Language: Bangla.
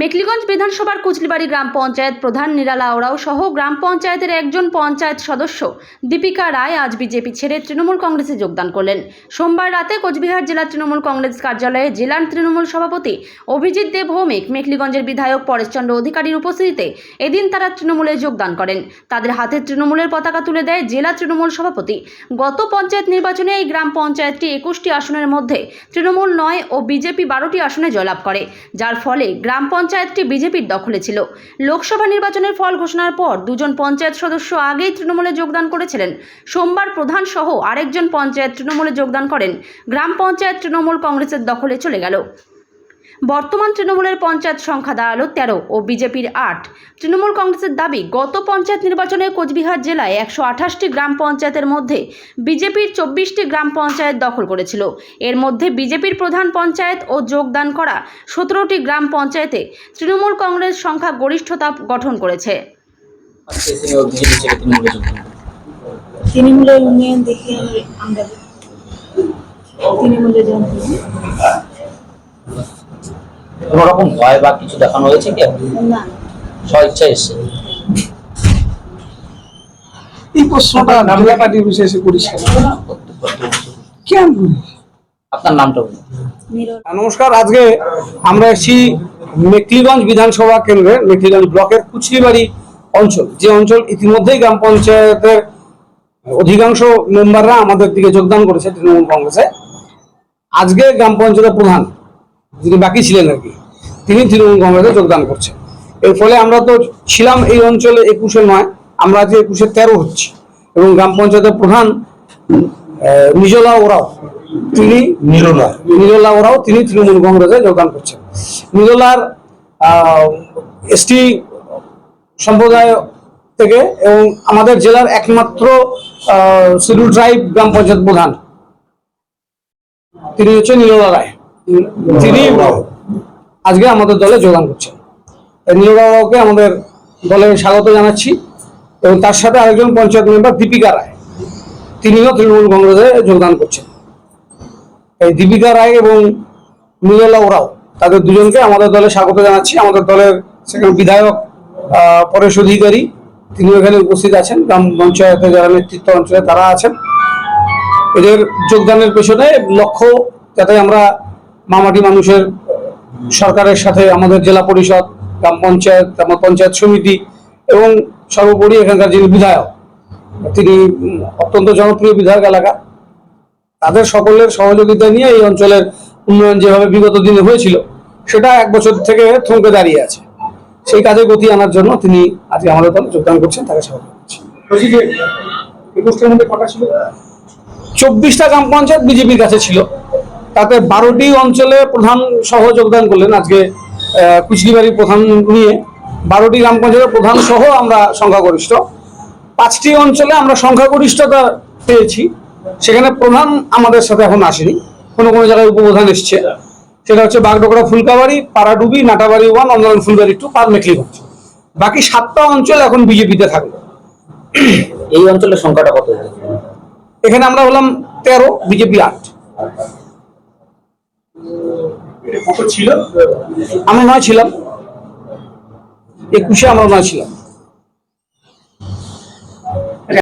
মেকলিগঞ্জ বিধানসভার কুচলিবাড়ি গ্রাম পঞ্চায়েত প্রধান নিরালা ওরাও সহ গ্রাম পঞ্চায়েতের একজন পঞ্চায়েত সদস্য দীপিকা রায় আজ বিজেপি ছেড়ে তৃণমূল কংগ্রেসে যোগদান করলেন। সোমবার রাতে কোচবিহার জেলা তৃণমূল কংগ্রেস কার্যালয়ে জেলার তৃণমূল সভাপতি অভিজিৎ দেব ভৌমিক মেকলিগঞ্জের বিধায়ক পরেশচন্দ্র অধিকারীর উপস্থিতিতে এদিন তারা তৃণমূলে যোগদান করেন। তাদের হাতে তৃণমূলের পতাকা তুলে দেয় জেলা তৃণমূল সভাপতি। গত পঞ্চায়েত নির্বাচনে এই গ্রাম পঞ্চায়েতটি একুশটি আসনের মধ্যে তৃণমূল নয় ও বিজেপি বারোটি আসনে জয়লাভ করে। যার ফলে গ্রাম পঞ্চায়েতটি বিজেপির দখলে ছিল। লোকসভা নির্বাচনের ফল ঘোষণার পর দুজন পঞ্চায়েত সদস্য আগেই তৃণমূলে যোগদান করেছিলেন। সোমবার প্রধান সহ আরেকজন পঞ্চায়েত তৃণমূলে যোগদান করেন। গ্রাম পঞ্চায়েত তৃণমূল কংগ্রেসের দখলে চলে গেল। বর্তমান তৃণমূলের পঞ্চায়েত সংখ্যা দাঁড়াল তেরো ও বিজেপির আট। তৃণমূল কংগ্রেসের দাবি, গত পঞ্চায়েত নির্বাচনে কোচবিহার জেলায় একশো আঠাশটি গ্রাম পঞ্চায়েতের মধ্যে বিজেপির চব্বিশটি গ্রাম পঞ্চায়েত দখল করেছিল। এর মধ্যে বিজেপির প্রধান পঞ্চায়েত ও যোগদান করা সতেরোটি গ্রাম পঞ্চায়েতে তৃণমূল কংগ্রেস সংখ্যা গরিষ্ঠতা গঠন করেছে। তৃণমূলের উন্নয়ন দেখে আমরা তৃণমূলে জয়েন করি কোনো রকম ভয় বা কিছু দেখানো হয়েছে কি? না। স্ব ইচ্ছা এসছে। এই প্রশ্নটা বাংলা পার্টির বিশেষে করেছেন। কেন? আপনার নামটা বলুন। নমস্কার আজকে আমরা এসেছি মেকলিগঞ্জ বিধানসভা কেন্দ্রের মেকলিগঞ্জ ব্লকের কুচলিবাড়ি অঞ্চল। যে অঞ্চল ইতিমধ্যেই গ্রাম পঞ্চায়েতের অধিকাংশ মেম্বাররা আমাদের দিকে যোগদান করেছে তৃণমূল কংগ্রেসে। আজকে গ্রাম পঞ্চায়েতের প্রধান যিনি বাকি ছিলেন আর কি তিনি তৃণমূল কংগ্রেসে যোগদান করছেন। এর ফলে আমরা তো ছিলাম এই অঞ্চলে একুশে নয় আমরা যে একুশে তেরো হচ্ছি এবং গ্রাম পঞ্চায়েতের প্রধান নিজলা ওরাও তিনি নিরলা নিরলা ওরাও তিনি তৃণমূল কংগ্রেসে যোগদান করছেন। নিরলার এসটি সম্প্রদায় থেকে এবং আমাদের জেলার একমাত্র শিডিউল ট্রাইব গ্রাম পঞ্চায়েত প্রধান তিনি হচ্ছে নীললা রায়। তিনি আজকে আমাদের দলে যোগদান করছেন। নীললা আমাদের দলে স্বাগত জানাচ্ছি এবং তার সাথে আরেকজন পঞ্চায়েত মেম্বার দীপিকা রায়। তিনিও তৃণমূল কংগ্রেসে যোগদান করছেন। এই দীপিকা রায় এবং নীললা ওরাও তাদের দুজনকে আমাদের দলে স্বাগত জানাচ্ছি। আমাদের দলের সেখানে বিধায়ক পরেশ অধিকারী তিনি এখানে উপস্থিত আছেন। গ্রাম পঞ্চায়েতে যারা নেতৃত্ব অঞ্চলে তারা আছেন। এদের যোগদানের পেছনে লক্ষ্য যাতে আমরা মামাটি মানুষের সরকারের সাথে আমাদের জেলা পরিষদ গ্রাম পঞ্চায়েত গ্রাম পঞ্চায়েত সমিতি এবং সর্বোপরি এখানকার যিনি বিধায়ক তিনি অত্যন্ত জনপ্রিয় বিধায়ক এলাকা তাদের সকলের সহযোগিতা নিয়ে এই অঞ্চলের উন্নয়ন যেভাবে বিগত দিনে হয়েছিল সেটা এক বছর থেকে থমকে দাঁড়িয়ে আছে। সেই কাজে গতি আনার জন্য তিনি আজকে আমাদের দলে যোগদান করছেন তাকে স্বাগত ছিল? চব্বিশটা গ্রাম পঞ্চায়েত বিজেপির কাছে ছিল। তাতে বারোটি অঞ্চলে প্রধান সহ যোগদান করলেন আজকে আহ, কুচলিবাড়ির প্রধান নিয়ে। বারোটি গ্রাম পঞ্চায়েতের প্রধান সহ আমরা সংখ্যাগরিষ্ঠ। পাঁচটি অঞ্চলে আমরা সংখ্যাগরিষ্ঠতা পেয়েছি। সেখানে প্রধান আমাদের সাথে এখন আসেনি। কোনো কোনো জায়গায় উপপ্রধান এসছে। সেটা হচ্ছে বাগডোগরা ফুলকাবাড়ি পাড়াডুবি নাটাবাড়ি ওয়ান অন্দরন ফুলবাড়ি টু পার মেকলিগঞ্জ বাকি সাতটা অঞ্চল এখন বিজেপিতে থাকবে। এই অঞ্চলের সংখ্যাটা কত? এখানে আমরা হলাম তেরো বিজেপি আট। আমরা নয় ছিলাম। একুশে আমরা নয় ছিলাম।